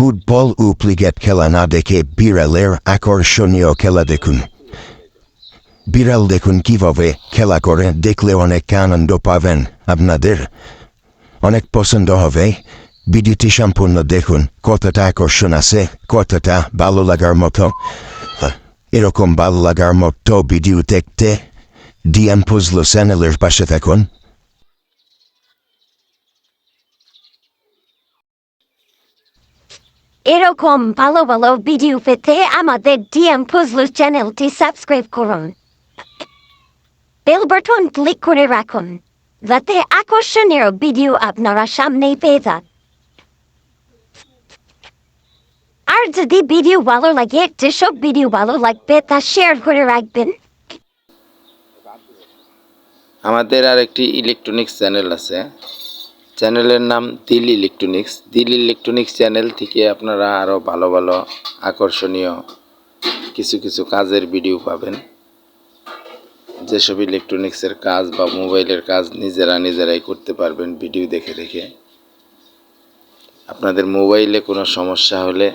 Football ও cricket খেলা না দেখে বিড়ালের আকর্ষণীয় খেলা দেখুন বিড়াল দেখুন কীভাবে খেলা করে দেখলে অনেক আনন্দ পাবেন আপনাদের অনেক পছন্দ হবে ভিডিওটি সম্পূর্ণ দেখুন কতটা আকর্ষণ আছে কতটা ভালো লাগার মতো এরকম ভালো লাগার মতো ভিডিও দেখতে ডিএম পুজলো চ্যানেলের পাশে থাকুন এরকম ভালো ভালো ভিডিও পেতে আমাদের ডিএম পুজলু চ্যানেলটি সাবস্ক্রাইব করুন। বেল বাটন ক্লিক করে রাখুন, যাতে আকর্ষণীয় ভিডিও আপনারা সামনেই পেয়ে যান। আর যদি ভিডিও ভালো লাগে যেসব ভিডিও ভালো লাগবে তা শেয়ার করে রাখবেন। আমাদের আর একটি ইলেকট্রনিক্স চ্যানেল আছে। চ্যানেলের নাম দিল ইলেকট্রনিক্স। দিল ইলেকট্রনিক্স চ্যানেল থেকে আপনারা আরও ভালো ভালো, আকর্ষণীয় কিছু কিছু কাজের ভিডিও পাবেন। যেসব ইলেকট্রনিক্সের কাজ বা মোবাইলের কাজ নিজেরা নিজেরাই করতে পারবেন ভিডিও দেখে দেখে। আপনাদের মোবাইলে কোনো সমস্যা হলে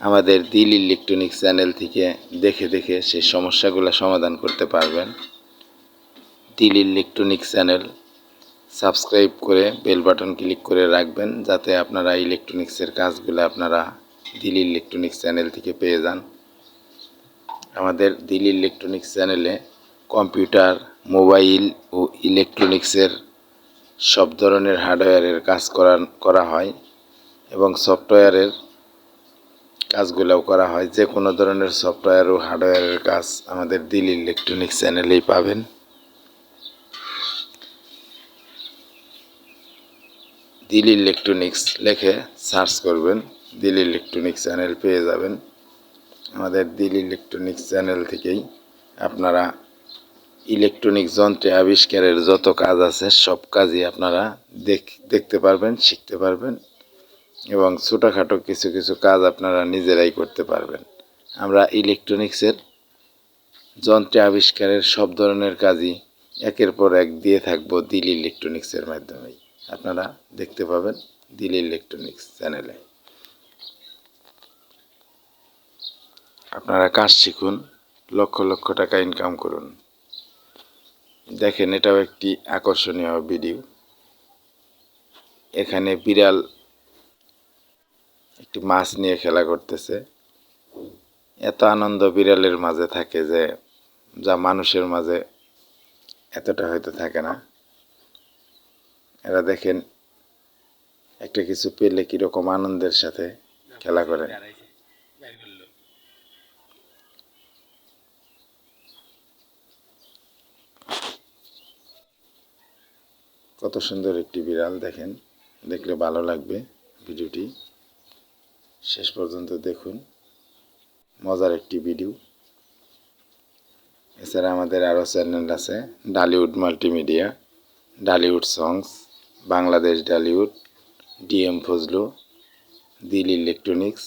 আমাদের দিল ইলেকট্রনিক্স চ্যানেল থেকে দেখে দেখে সেই সমস্যাগুলো সমাধান করতে পারবেন। দিল ইলেকট্রনিক্স চ্যানেল সাবস্ক্রাইব করে বেল বাটন ক্লিক করে রাখবেন যাতে আপনারা ইলেকট্রনিক্সের কাজগুলো আপনারা দিল ইলেকট্রনিক্স চ্যানেল থেকে পেয়ে যান। আমাদের দিল ইলেকট্রনিক্স চ্যানেলে কম্পিউটার, মোবাইল ও ইলেকট্রনিক্সের সব ধরনের হার্ডওয়্যারের কাজ করা করা হয় এবং সফটওয়্যারের কাজগুলোও করা হয়। যে কোনো ধরনের সফটওয়্যার ও হার্ডওয়্যারের কাজ আমাদের দিল ইলেকট্রনিক্স চ্যানেলেই পাবেন। দিল ইলেকট্রনিক্স লেখে সার্চ করবেন। দিল ইলেকট্রনিক্স চ্যানেল পেয়ে যাবেন। আমাদের দিল ইলেকট্রনিক্স চ্যানেল থেকেই আপনারা ইলেকট্রনিক যন্ত্রে আবিষ্কারের যত কাজ আছে, সব কাজই আপনারা দেখ, দেখতে পারবেন, শিখতে পারবেন এবং ছোটোখাটো কিছু কিছু কাজ আপনারা নিজেরাই করতে পারবেন। আমরা ইলেকট্রনিক্সের যন্ত্রে আবিষ্কারের সব ধরনের কাজই একের পর এক দিয়ে থাকব দিল ইলেকট্রনিক্সের মাধ্যমেই। আপনারা দেখতে পাবেন দিল ইলেকট্রনিক্স চ্যানেলে আপনারা কাজ শিখুন, লক্ষ লক্ষ টাকা ইনকাম করুন। দেখেন, এটাও একটি আকর্ষণীয় ভিডিও এখানে বিড়াল একটি মাছ নিয়ে খেলা করতেছে। এত আনন্দ বিড়ালের মাঝে থাকে যে, যা মানুষের মাঝে এতটা হয়তো থাকে না। এরা দেখেন, একটা কিছু পেলে কীরকম আনন্দের সাথে খেলা করে। কত সুন্দর একটি বিড়াল, দেখেন, দেখলে ভালো লাগবে ভিডিওটি। শেষ পর্যন্ত দেখুন, মজার একটি ভিডিও। এছাড়া আমাদের আরও চ্যানেল আছে, Dhallywood multimedia, Dhallywood songs. Bangladesh Dhallywood, DM Fazlu, Dil electronics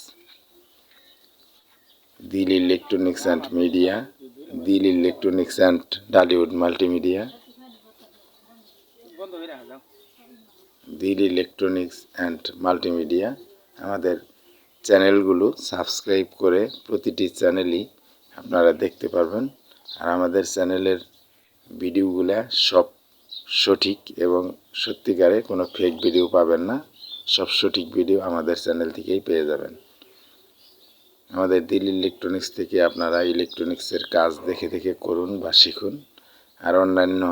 Dil electronics and media, Dil electronics and Dhallywood multimedia, Dil electronics and multimedia. আমাদের চ্যানেলগুলো সাবস্ক্রাইব করে প্রতিটি চ্যানেলই আপনারা দেখতে পারবেন। আর আমাদের চ্যানেলের ভিডিওগুলা সব সঠিক এবং সত্যিকারে কোনো ফেক ভিডিও পাবেন না। সব সঠিক ভিডিও আমাদের চ্যানেল থেকেই পেয়ে যাবেন। আমাদের দিল ইলেকট্রনিক্স থেকে আপনারা ইলেকট্রনিক্সের কাজ দেখে দেখে করুন বা শিখুন। আর অন্যান্য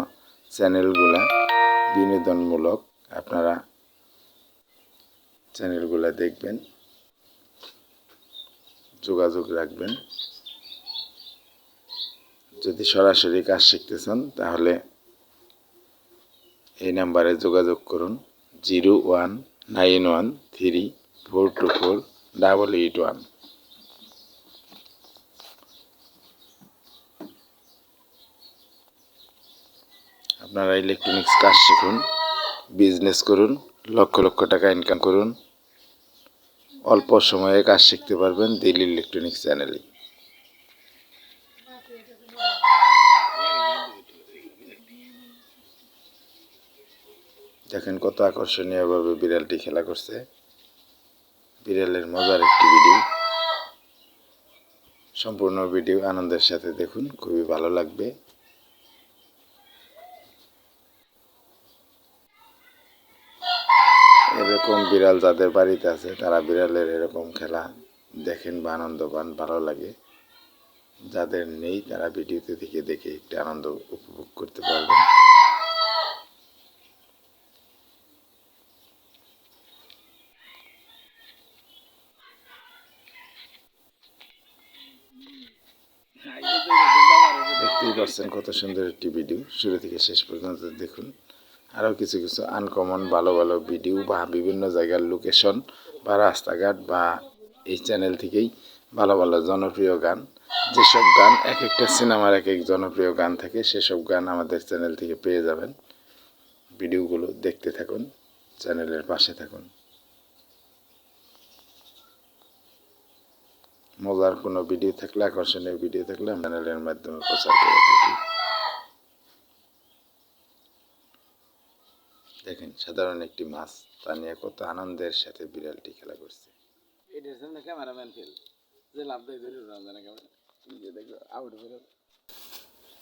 চ্যানেলগুলা বিনোদনমূলক আপনারা চ্যানেলগুলো দেখবেন, যোগাযোগ রাখবেন। যদি সরাসরি কাজ শিখতে চান, তাহলে এই নাম্বারে যোগাযোগ করুন zero one nine one three four two four double eight one. আপনারা ইলেকট্রনিক্স কাজ শিখুন, বিজনেস করুন, লক্ষ লক্ষ টাকা ইনকাম করুন। অল্প সময়ে কাজ শিখতে পারবেন দিল ইলেকট্রনিক্স চ্যানেলে। দেখেন কত আকর্ষণীয়ভাবে বিড়ালটি খেলা করছে। বিড়ালের মজার একটি ভিডিও সম্পূর্ণ ভিডিও আনন্দের সাথে দেখুন, খুবই ভালো লাগবে। এরকম বিড়াল যাদের বাড়িতে আছে, তারা বিড়ালের এরকম খেলা দেখেন বা আনন্দ পান, ভালো লাগে। যাদের নেই, তারা ভিডিওতে থেকে দেখে একটু আনন্দ উপভোগ করতে পারবেন। দেখতেই কত সুন্দর একটি ভিডিও শুরু থেকে শেষ পর্যন্ত দেখুন। আরও কিছু কিছু আনকমন ভালো ভালো ভিডিও বা বিভিন্ন জায়গার লোকেশন বা রাস্তাঘাট বা এই চ্যানেল থেকেই ভালো ভালো জনপ্রিয় গান। যেসব গান এক একটা সিনেমার এক এক জনপ্রিয় গান থাকে, সেসব গান আমাদের চ্যানেল থেকে পেয়ে যাবেন। ভিডিওগুলো দেখতে থাকুন চ্যানেলের পাশে থাকুন। মজার কোনো ভিডিও থাকলে আকর্ষণীয় ভিডিও থাকলে চ্যানেলের মাধ্যমে প্রচার করে থাকি। দেখেন সাধারণ একটি মাছ তা নিয়ে কত আনন্দের সাথে বিড়ালটি খেলা করছে।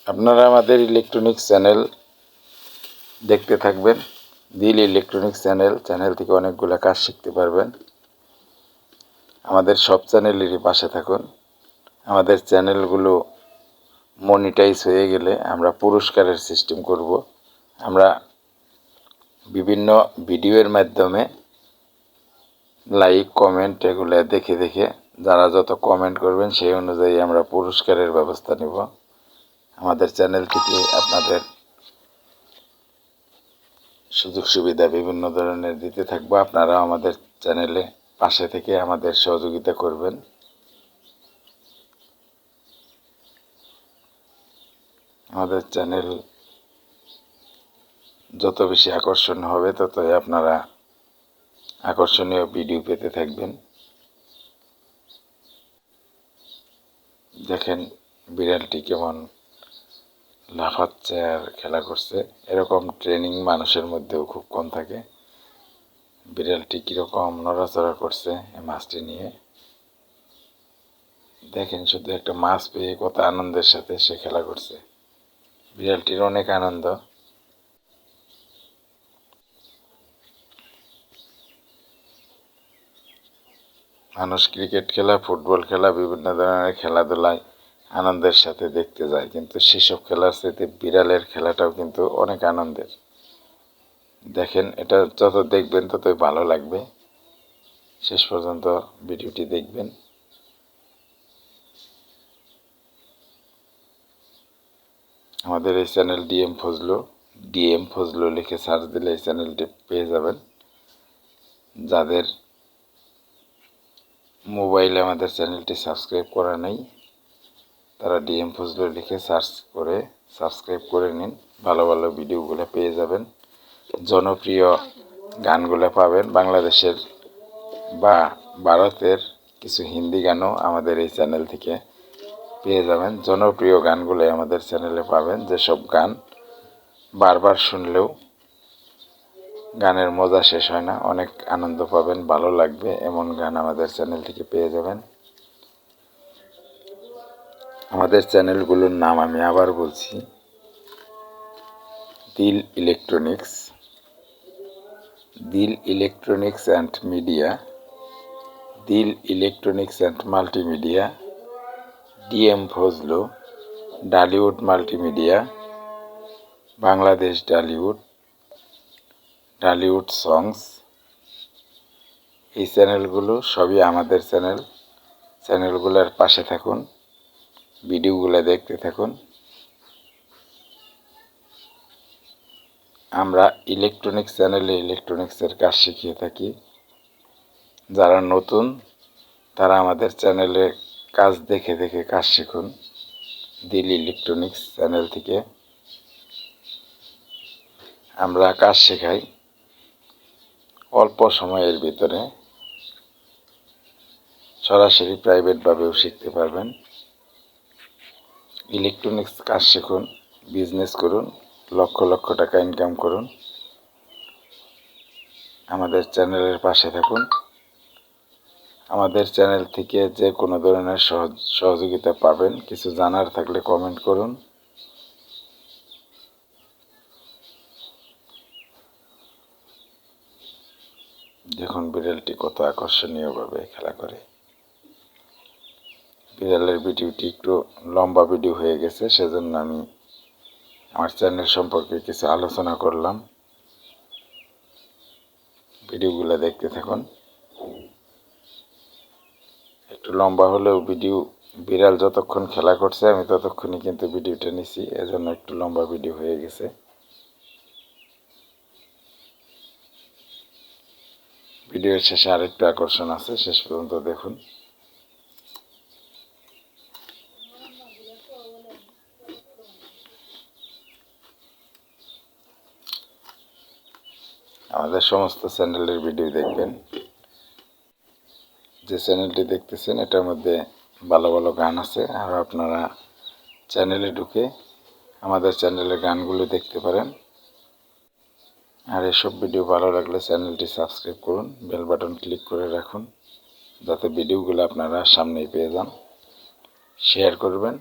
আপনারা আমাদের ইলেকট্রনিক্স চ্যানেল দেখতে থাকবেন। দিল ইলেকট্রনিক্স চ্যানেল চ্যানেল থেকে অনেকগুলো কাজ শিখতে পারবেন। আমাদের সব চ্যানেলেরই পাশে থাকুন। আমাদের চ্যানেলগুলো মনিটাইজ হয়ে গেলে আমরা পুরস্কারের সিস্টেম করব। আমরা বিভিন্ন ভিডিওর মাধ্যমে লাইক কমেন্ট এগুলো দেখে দেখে যারা যত কমেন্ট করবেন সেই অনুযায়ী আমরা পুরস্কারের ব্যবস্থা নেব। আমাদের চ্যানেল থেকে আপনাদের সুযোগ সুবিধা বিভিন্ন ধরনের দিতে থাকব। আপনারা আমাদের চ্যানেলে পাশে থেকে আমাদের সহযোগিতা করবেন। আমাদের চ্যানেল যত বেশি আকর্ষণ হবে, ততই আপনারা আকর্ষণীয় ভিডিও পেতে থাকবেন। দেখেন বিড়ালটি কেমন লাফাচ্ছে আর খেলা করছে। এরকম ট্রেনিং মানুষের মধ্যেও খুব কম থাকে। বিড়ালটি কীরকম নড়াচড়া করছে এই মাছটি নিয়ে। দেখেন, শুধু একটা মাছ পেয়ে কত আনন্দের সাথে সে খেলা করছে। বিড়ালটির অনেক আনন্দ। মানুষ ক্রিকেট খেলা, ফুটবল খেলা, বিভিন্ন ধরনের খেলাধুলায় আনন্দের সাথে দেখতে যায়, কিন্তু সেসব খেলার সাথে বিড়ালের খেলাটাও কিন্তু অনেক আনন্দের। দেখেন, এটা যত দেখবেন ততই ভালো লাগবে। শেষ পর্যন্ত ভিডিওটি দেখবেন। আমাদের এই channel DM Fazlu DM Fazlu লিখে সার্চ দিলে এই চ্যানেলটি পেয়ে যাবেন। যাদের মোবাইলে আমাদের চ্যানেলটি সাবস্ক্রাইব করা নেই, তারা ডিএম ফজলু লিখে সার্চ করে, সাবস্ক্রাইব করে নিন। ভালো ভালো ভিডিওগুলো পেয়ে যাবেন। জনপ্রিয় গানগুলো পাবেন। বাংলাদেশের বা ভারতের কিছু হিন্দি গানও আমাদের এই চ্যানেল থেকে পেয়ে যাবেন। জনপ্রিয় গানগুলো আমাদের চ্যানেলে পাবেন, যেসব গান বারবার শুনলেও গানের মজা শেষ হয় না। অনেক আনন্দ পাবেন, ভালো লাগবে, এমন গান আমাদের চ্যানেল থেকে পেয়ে যাবেন। আমাদের চ্যানেলগুলোর নাম আমি আবার বলছি। Dil electronics. Dil electronics and media, Dil electronics and multimedia, DM Fazlu Dhallywood multimedia, Bangladesh Dhallywood Dhallywood songs. এই চ্যানেলগুলো সবই আমাদের চ্যানেল। চ্যানেলগুলোর পাশে থাকুন, ভিডিওগুলো দেখতে থাকুন। আমরা ইলেকট্রনিক্স চ্যানেলে ইলেকট্রনিক্সের কাজ শিখিয়ে থাকি। যারা নতুন, তারা আমাদের চ্যানেলে কাজ দেখে দেখে কাজ শিখুন। দিল ইলেকট্রনিক্স চ্যানেল থেকে। আমরা কাজ শেখাই অল্প সময়ের ভিতরে। সরাসরি প্রাইভেটভাবেও শিখতে পারবেন। ইলেকট্রনিক্স কাজ শিখুন বিজনেস করুন, লক্ষ লক্ষ টাকা ইনকাম করুন। আমাদের চ্যানেলের পাশে থাকুন। আমাদের চ্যানেল থেকে যে কোনো ধরনের সহযোগিতা পাবেন, কিছু জানার থাকলে কমেন্ট করুন। দেখুন বিড়ালটি কত আকর্ষণীয়ভাবে খেলা করে। বিড়ালের ভিডিওটি একটু লম্বা ভিডিও হয়ে গেছে, সেজন্য আমি আমার চ্যানেল সম্পর্কে কিছু আলোচনা করলাম। ভিডিওগুলো দেখতে থাকুন। একটু লম্বা হলেও ভিডিও, বিড়াল যতক্ষণ খেলা করছে, আমি ততক্ষণই কিন্তু ভিডিওটা নিছি। এজন্য একটু লম্বা ভিডিও হয়ে গেছে। ভিডিওর শেষে আরেকটু আকর্ষণ আছে, শেষ পর্যন্ত দেখুন। আমাদের সমস্ত চ্যানেলের ভিডিও দেখবেন। যে চ্যানেলটি দেখতেছেন, এটার মধ্যে ভালো ভালো গান আছে। আর আপনারা চ্যানেলে ঢুকে আমাদের চ্যানেলের গানগুলো দেখতে পারেন। আর এসব ভিডিও ভালো লাগলে চ্যানেলটি সাবস্ক্রাইব করুন, বেল বাটন ক্লিক করে রাখুন, যাতে ভিডিওগুলো আপনারা সামনেই পেয়ে যান। শেয়ার করবেন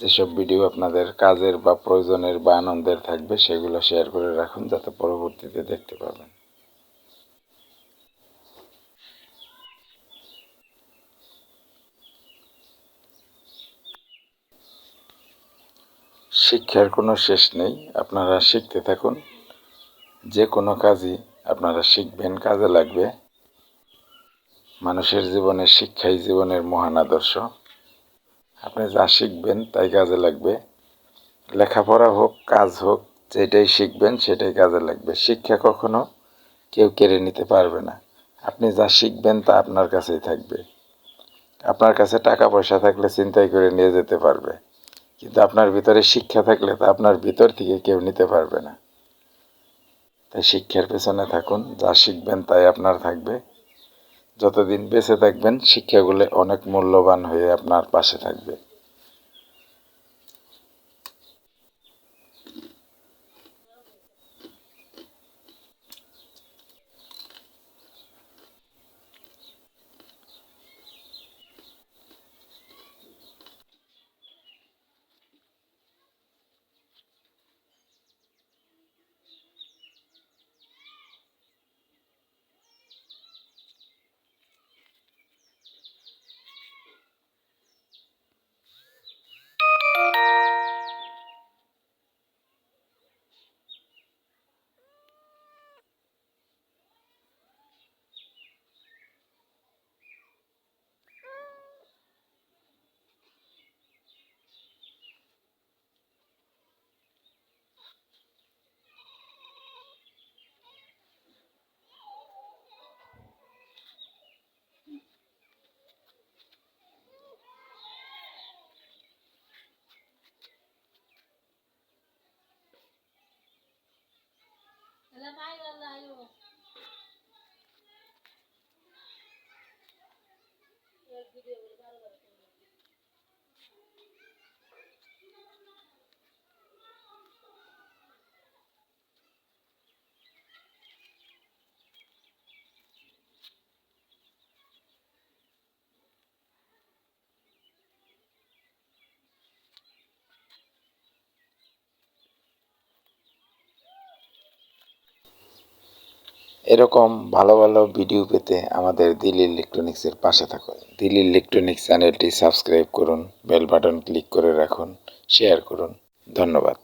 যেসব ভিডিও আপনাদের কাজের বা প্রয়োজনের বা আনন্দের থাকবে, সেগুলো শেয়ার করে রাখুন যাতে পরবর্তীতে দেখতে পাবেন। শিক্ষার কোনো শেষ নেই, আপনারা শিখতে থাকুন। যে কোনো কাজই আপনারা শিখবেন, কাজে লাগবে। মানুষের জীবনে শিক্ষাই জীবনের মহান আদর্শ। আপনি যা শিখবেন তাই কাজে লাগবে। লেখাপড়া হোক, কাজ হোক, যেটাই শিখবেন সেটাই কাজে লাগবে। শিক্ষা কখনো কেউ কেড়ে নিতে পারবে না। আপনি যা শিখবেন তা আপনার কাছেই থাকবে। আপনার কাছে টাকা পয়সা থাকলে চিন্তাই করে নিয়ে যেতে পারবে। কিন্তু আপনার ভিতরে শিক্ষা থাকলে তা আপনার ভিতর থেকে কেউ নিতে পারবে না। তাই শিক্ষার পেছনে থাকুন। যা শিখবেন তাই আপনার থাকবে। যতদিন বেঁচে থাকবেন শিক্ষাগুলো অনেক মূল্যবান হয়ে আপনার পাশে থাকবে। এরকম ভালো ভালো ভিডিও পেতে আমাদের দিল্লি ইলেকট্রনিক্সের পাশে থাকুন। দিল্লি ইলেকট্রনিক্স চ্যানেলটি সাবস্ক্রাইব করুন বেল বাটন ক্লিক করে রাখুন শেয়ার করুন। ধন্যবাদ।